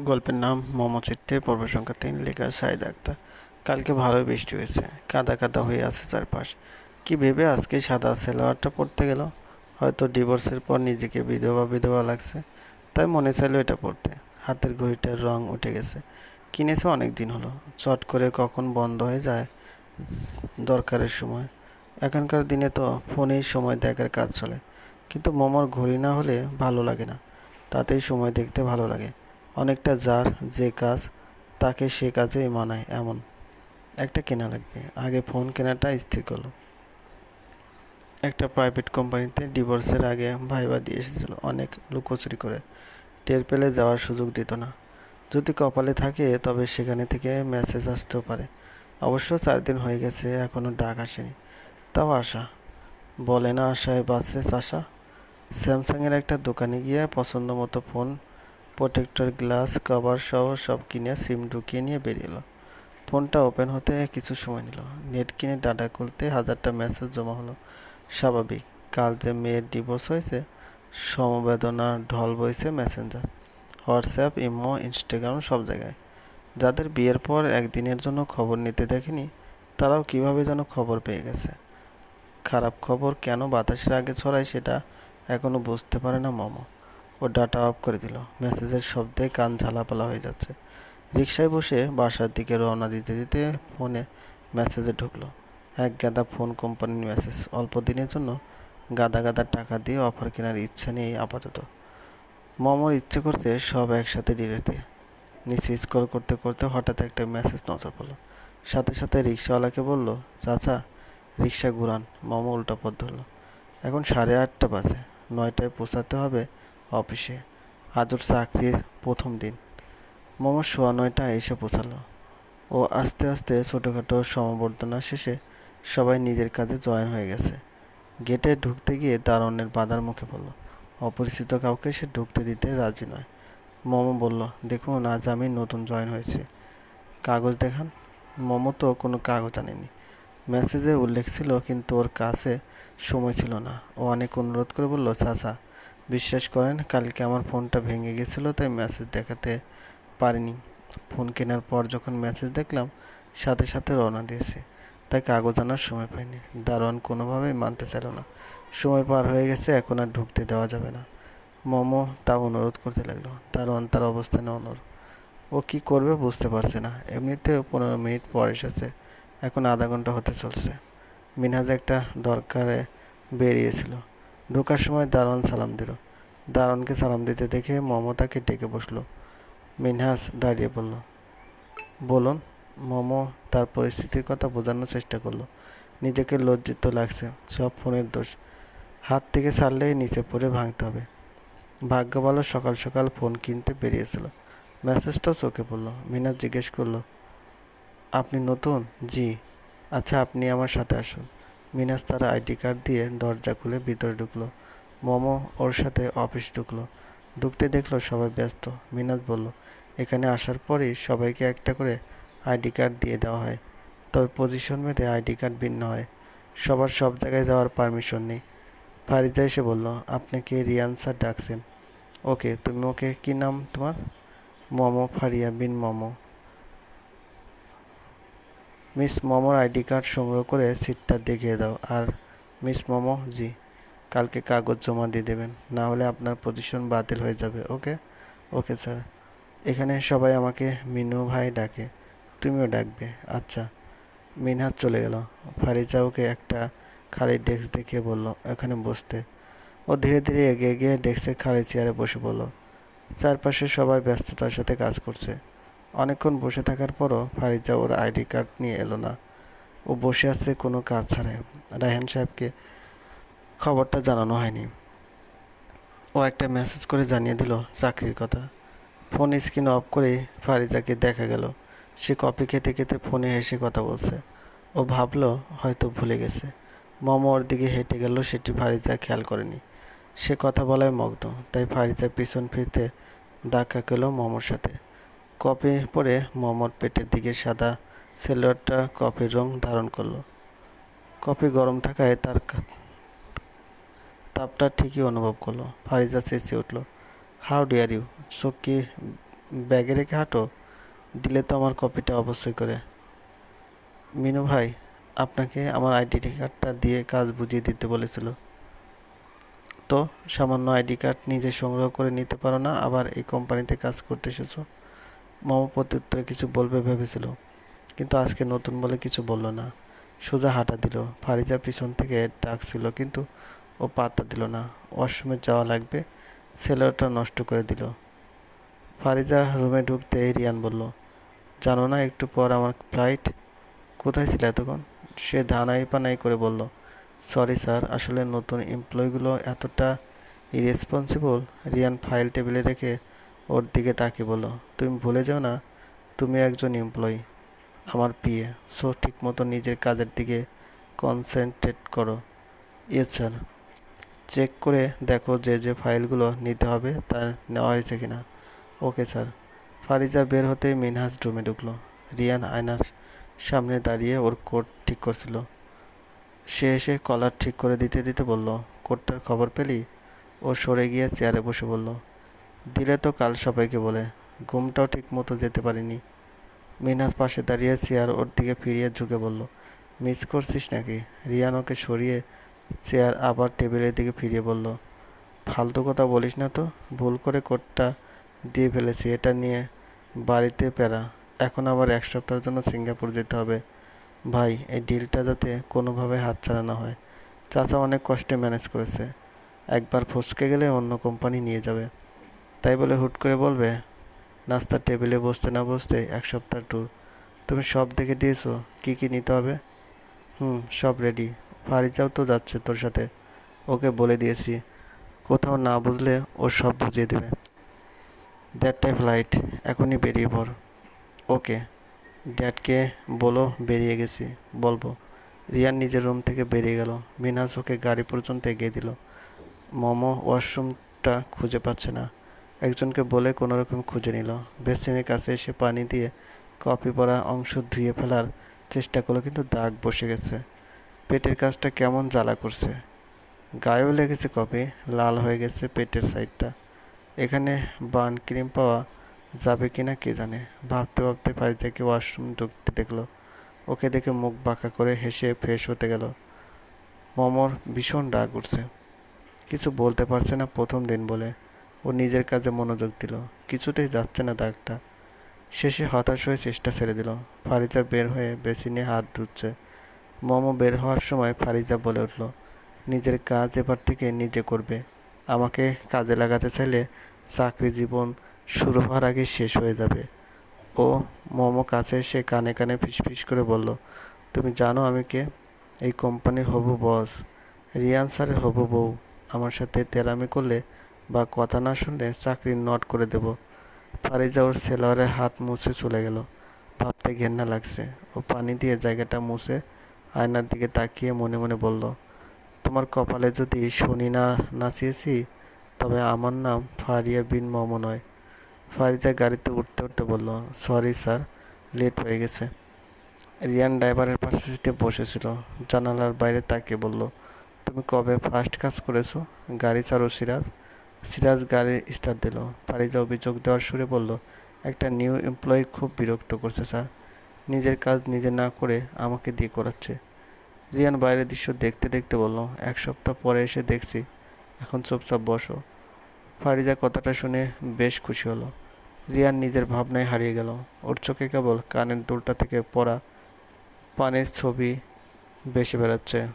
গল্পের নাম মোমো চিত্রে পর্ব সংখ্যা তিন, লেখা সাইদ আক্তার। কালকে ভালোই বৃষ্টি হয়েছে। কাদা কাদা হয়ে আছে চারপাশ। কি ভেবে আজকে সাদা সেলোয়ারটা পড়তে গেল? হয়তো ডিভোর্সের পর নিজেকে বিধবা বিধবা লাগছে। তাই মনে চাইলো এটা পড়তে হাতের ঘড়িটার রং উঠে গেছে। কিনেছে অনেক দিন হলো। চট করে কখন বন্ধ হয়ে যায় দরকারের সময়। এখনকার দিনে তো ফোনেই সময় দেখার কাজ চলে। কিন্তু মোমোর ঘড়ি না হলে ভালো লাগে না। তাতেই সময় দেখতে ভালো লাগে। অনেকটা যার যে কাজ, তাকে সে কাজেই মানায় এমন। একটা কেনা লাগবে। আগে ফোন কেনাটা স্থির করল। একটা প্রাইভেট কোম্পানিতে ডিভোর্সের আগে ভাইবা দিয়ে এসেছিল। অনেক লুকোচুরি করে। টের পেলে যাওয়ার সুযোগ দিত না। যদি কপালে থাকে, তবে সেখানে থেকে মেসেজ আসতেও পারে। অবশ্য চার দিন হয়ে গেছে এখনও ডাক আসেনি। তাও আশা। বলে না আশায় বাসে চাষা। স্যামসাংয়ের একটা দোকানে গিয়ে পছন্দ মতো ফোন প্রোটেক্টর, গ্লাস, কভার সহ সব কিনে সিম ঢুকিয়ে নিয়ে বেরিয়ে ফোনটা ওপেন হতে কিছু সময় নিল। নেট কিনে ডাটা খুলতে হাজারটা মেসেজ জমা হলো। স্বাভাবিক, কাল যে মেয়ের ডিভোর্স হয়েছে সমবেদনার ঢল বইছে মেসেঞ্জার। হোয়াটসঅ্যাপ, ইমো, ইনস্টাগ্রাম সব জায়গায়। যাদের বিয়ের পর একদিনের জন্য খবর নিতে দেখেনি, তারাও কীভাবে যেন খবর পেয়ে গেছে। খারাপ খবর কেন বাতাসের আগে ছড়ায় সেটা এখনও বুঝতে পারে না মমো। ও ডাটা অফ করে দিল। মেসেজের শব্দে কান ঝালাপালা হয়ে যাচ্ছে। রিক্সায় বসে বাসার দিকে রওনা দিতে দিতে ফোনে মেসেজে ঢুকলো। এক গাদা ফোন কোম্পানির মেসেজ। অল্প দিনের জন্য গাদা গাদা টাকা দিয়ে অফার কেনার ইচ্ছা নেই আপাতত। মমর ইচ্ছে করছে সব একসাথে ডিলেট দিয়ে নিচে স্ক্রল করতে করতে হঠাৎ একটা মেসেজ নজর পড়ল। সাথে সাথে রিক্সাওয়ালাকে বলল, চাচা রিক্সা ঘুরান। মমো উল্টা পথ ধরলো। এখন সাড়ে আটটা বাজে। নয়টায় পৌঁছাতে হবে অফিসে। আজ ওর চাকরির প্রথম দিন। মোমো সোয়া নয়টা এসে পৌঁছালো। ও আস্তে আস্তে ছোটোখাটো সমাবর্ধনা শেষে সবাই নিজের কাজে জয়েন হয়ে গেছে। গেটে ঢুকতে গিয়ে দারোয়ানের বাধার মুখে পড়ল। অপরিচিত কাউকে সে ঢুকতে দিতে রাজি নয়। মোমো বলল, দেখুন, আজ আমি নতুন জয়েন হয়েছি। কাগজ দেখান। মোমো তো কোনো কাগজ আনেনি। মেসেজে উল্লেখ ছিল, কিন্তু ওর কাছে সময় ছিল না। ও অনেক অনুরোধ করে বলল, চাচা বিশ্বাস করেন, কালকে আমার ফোনটা ভেঙে গেছিল, তাই মেসেজ দেখাতে পারিনি। ফোন কেনার পর যখন মেসেজ দেখলাম, সাথে সাথে রওনা দিয়েছে। তাই কাগজ আনার সময় পাইনি। দারোয়ান কোনোভাবেই মানতে চাইল না। সময় পার হয়ে গেছে, এখন আর ঢুকতে দেওয়া যাবে না। মোমো তা অনুরোধ করতে লাগল। দারোয়ান তার অবস্থানে অনর। ও কি করবে বুঝতে পারছে না। এমনিতেও পনেরো মিনিট পর এসেছে। এখন আধা ঘণ্টা হতে চলছে। মিনহাজ একটা দরকারে বেরিয়েছিল। ঢোকার সময় দারোয়ান সালাম দিল। দারোয়ানকে সালাম দিতে দেখে মমতাকে ডেকে বসল। মিনহাস দাঁড়িয়ে বলল, বলুন। মোমো তার পরিস্থিতির কথা বোঝানোর চেষ্টা করল। নিজেকে লজ্জিত লাগছে, সব ফোনের দোষ। হাত থেকে ছাড়লেই নিচে পড়ে ভাঙতে হবে। ভাগ্য ভালো সকাল সকাল ফোন কিনতে বেরিয়েছিল। মেসেজটাও চোখে পড়ল। মিনাজ জিজ্ঞেস করল, আপনি নতুন? জি। আচ্ছা আপনি আমার সাথে আসুন। মিনাজ তার আইডি কার্ড দিয়ে দরজা খুলে ভিতরে ঢুকলো। মোমো ওর সাথে অফিস ঢুকলো। ঢুকতে দেখল সবাই ব্যস্ত। মিনাস বলল, এখানে আসার পরেই সবাইকে একটা করে আইডি কার্ড দিয়ে দেওয়া হয়। তবে পজিশন ভেদে আইডি কার্ড ভিন্ন হয়। সবার সব জায়গায় যাওয়ার পারমিশন নেই। ফারিজা এসে বলল আপনি কি রিয়ান স্যার ডাকছেন। ওকে, তুমি ওকে কি নাম তোমার? মোমো, ফারিয়া বিন মোমো। মিস মোমোর আইডি কার্ড সংগ্রহ করে সিটটা দেখিয়ে দাও। আর মিস মোমো, জি, কালকে কাগজ জমা দিয়ে দেবেন। না হলে আপনার পজিশন বাতিল হয়ে যাবে, ওকে? ওকে, স্যার। এখানে সবাই আমাকে মিনু ভাই ডাকে। তুমিও ডাকবে। আচ্ছা মিনহাত চলে গেল। ফারিজা ওকে একটা খালি ডেস্ক দেখিয়ে বলল, এখানে বসতে। ও ধীরে ধীরে এগিয়ে গিয়ে ডেস্কের খালি চেয়ারে বসে পড়ল। চারপাশে সবাই ব্যস্ততার সাথে কাজ করছে। অনেকক্ষণ বসে থাকার পরও ফারিজা ওর আইডি কার্ড নিয়ে এলো না। ও বসে আছে কোনো কাজ ছাড়াই। রায়হান সাহেবকে খবরটা জানানো হয়নি। ও একটা মেসেজ করে জানিয়ে দিল চাকরির কথা। ফোন স্ক্রিন অফ করে ফারিজাকে দেখা গেল। সে কফি খেতে খেতে ফোনে হেসে কথা বলছে। ও ভাবলো হয়তো ভুলে গেছে। মম ওর দিকে হেঁটে গেল, সেটি ফারিজা খেয়াল করেনি। সে কথা বলায় মগ্ন, তাই ফারিজা পিছন ফিরতে ধাক্কা খেলো মমর সাথে। কফি পরে মমর পেটের দিকে সাদা সেলোয়ারটা কফির রং ধারণ করল। কফি গরম থাকায় তার তাপটা ঠিকই অনুভব করল। ফারিজা চেঁচিয়ে উঠল, হাউ ডিয়ার ইউ? চোখ কি ব্যাগে রেখে হাঁটো? দিলে তো আমার কপিটা অবশ্যই করে। মিনু ভাই, আপনাকে আমার আইডেন্টি কার্ডটা দিয়ে কাজ বুঝিয়ে দিতে বলেছিল। তো সামান্য আইডি কার্ড নিজে সংগ্রহ করে নিতে পারো না, আবার এই কোম্পানিতে কাজ করতে এসেছ? মামা প্রত্যুত্তরে কিছু বলবে ভেবেছিল, কিন্তু আজকে নতুন বলে কিছু বলল না। সোজা হাঁটা দিল। ফারিজা পিছন থেকে ডাকছিল, কিন্তু ও পাত্তা দিল না। ওয়াশরুমে যাওয়া লাগবে ছেলেটা নষ্ট করে দিল। ফারিজা রুমে ঢুকতে রিয়ান বলল, জানো না, একটু পর আমার ফ্লাইট। কোথায় ছিল এতক্ষণ? সে ধানাই পানাই করে বলল, সরি স্যার, আসলে নতুন এমপ্লয়িগুলো এতটা ইরেসপন্সিবল রিয়ান ফাইল টেবিলে রেখে ওর দিকে তাকিয়ে বলল, তুমি ভুলে যাও না, তুমি একজন এমপ্লয়ি আমার পিএ সো ঠিক মতো নিজের কাজের দিকে কনসেন্ট্রেট করো। ইয়েস স্যার চেক করে দেখো যে যে ফাইলগুলো নিতে হবে, তা নেওয়া হয়েছে কিনা। ওকে স্যার ফারিজা বের হতেই মিনহাজ রুমে ঢুকলো। রিয়ান আয়নার সামনে দাঁড়িয়ে ওর কোট ঠিক করছিল। সে এসে কলার ঠিক করে দিতে দিতে বলল কোটটার খবর পেলি? ও সরে গিয়ে চেয়ারে বসে বলল দিলে তো কাল সবাইকে বলে, ঘুমটাও ঠিক মতো যেতে পারিনি। মিনহাজ পাশে দাঁড়িয়ে চেয়ার ওর দিকে ফিরিয়ে ঝুঁকে বলল, মিস করছিস নাকি? রিয়ান ওকে সরিয়ে চেয়ার আবার টেবিলের দিকে ফিরিয়ে বলল, ফালতু কথা বলিস না তো, ভুল করে কোটটা দিয়ে ফেলেছি, এটা নিয়ে বাড়িতে প্যারা। এখন আবার এক সপ্তাহের জন্য সিঙ্গাপুর যেতে হবে। ভাই, এই ডিলটা যাতে কোনোভাবে হাতছাড়া না হয়। চাচা অনেক কষ্টে ম্যানেজ করেছে। একবার ফসকে গেলে অন্য কোম্পানি নিয়ে যাবে। তাই বলে হুট করে বলবে, নাস্তার টেবিলে বসতে না বসতে এক সপ্তাহ ট্যুর তুমি সব দেখে দিয়েছ, কী কী নিতে হবে? হুম, সব রেডি ফারিজাও তো যাচ্ছে তোর সাথে। ওকে বলে দিয়েছি, কোথাও না বুঝলে ও সব বুঝিয়ে দেবে। দেড়টায় ফ্লাইট এখনই বেরিয়ে পড়। ওকে, ড্যাডকে বলো বেরিয়ে গেছি, বলব। রিয়ান নিজের রুম থেকে বেরিয়ে গেল। মিনাজ ওকে গাড়ি পর্যন্ত এগিয়ে দিল। মোমো ওয়াশরুমটা খুঁজে পাচ্ছে না। একজনকে বলে কোনো রকম খুঁজে নিল। বেসিনের কাছে এসে পানি দিয়ে কপি পরা অংশ ধুয়ে ফেলার চেষ্টা করল, কিন্তু দাগ বসে গেছে। পেটের কাজটা কেমন জ্বালা করছে। গায়েও লেগেছে কপি লাল হয়ে গেছে পেটের সাইডটা। এখানে বার্ন ক্রিম পাওয়া যাবে কি না কে জানে। ভাবতে ভাবতে ফারিজাকে ওয়াশরুম ঢুকতে দেখল। ওকে দেখে মুখ বাঁকা করে হেসে ফ্রেশ হতে গেল। মমর ভীষণ রাগ উঠছে। কিছু বলতে পারছে না প্রথম দিন বলে। ও নিজের কাজে মনোযোগ দিল। কিছুতেই যাচ্ছে না দাগটা। শেষে হতাশ হয়ে চেষ্টা ছেড়ে দিল। ফারিজা বের হয়ে বেসিনে হাত ধুচ্ছে। মমো বের হওয়ার সময় ফারিজা বলে উঠল, নিজের কাজ এবার থেকে নিজে করবে। আমাকে কাজে লাগাতে চাইলে চাকরি জীবন শুরু হওয়ার আগে শেষ হয়ে যাবে। ও মোমো কাছে এসে কানে কানে ফিসফিস করে বলল, তুমি জানো আমি কে? এই কোম্পানির হবু বস। রিয়ান স্যারের হবু বউ। আমার সাথে তেরামি করলে বা কথা না শুনলে চাকরি নট করে দেব। ফারিজা ওর সেলোয়ারে হাত মুছে চলে গেল। ভাবতে ঘেন্না লাগছে। ও পানি দিয়ে জায়গাটা মুছে আয়নার দিকে তাকিয়ে মনে মনে বলল, তোমার কপালে যদি শনি না নাচিয়েছি, তবে আমার নাম ফারিয়া বিন মম নয়। ফারিজা গাড়িতে উঠতে উঠতে বলল, সরি স্যার, লেট হয়ে গেছে। রিয়ান ড্রাইভারের পাশে সিটে বসেছিল। জানালার বাইরে তাকিয়ে বলল, তুমি কবে ফার্স্ট কাজ করেছ? গাড়ি ছাড়ো সিরাজ। সিরাজ গাড়ি স্টার্ট দিল। ফারিজা অভিযোগ দেওয়ার সুরে বলল, একটা নিউ এমপ্লয়ি খুব বিরক্ত করছে, স্যার। নিজের কাজ নিজে না করে আমাকে দিয়ে করাচ্ছে। রিয়ান বাইরের দৃশ্য দেখতে দেখতে বলল, এক সপ্তাহ পরে এসে দেখছি। এখন চুপচাপ বসো। ফারিজা কথাটা শুনে বেশ খুশি হলো। রিয়ান নিজের ভাবনায় হারিয়ে গেল। ওর চোখে কেবল কানের দুলটা থেকে পড়া পানের ছবি বেশি বেড়াচ্ছে।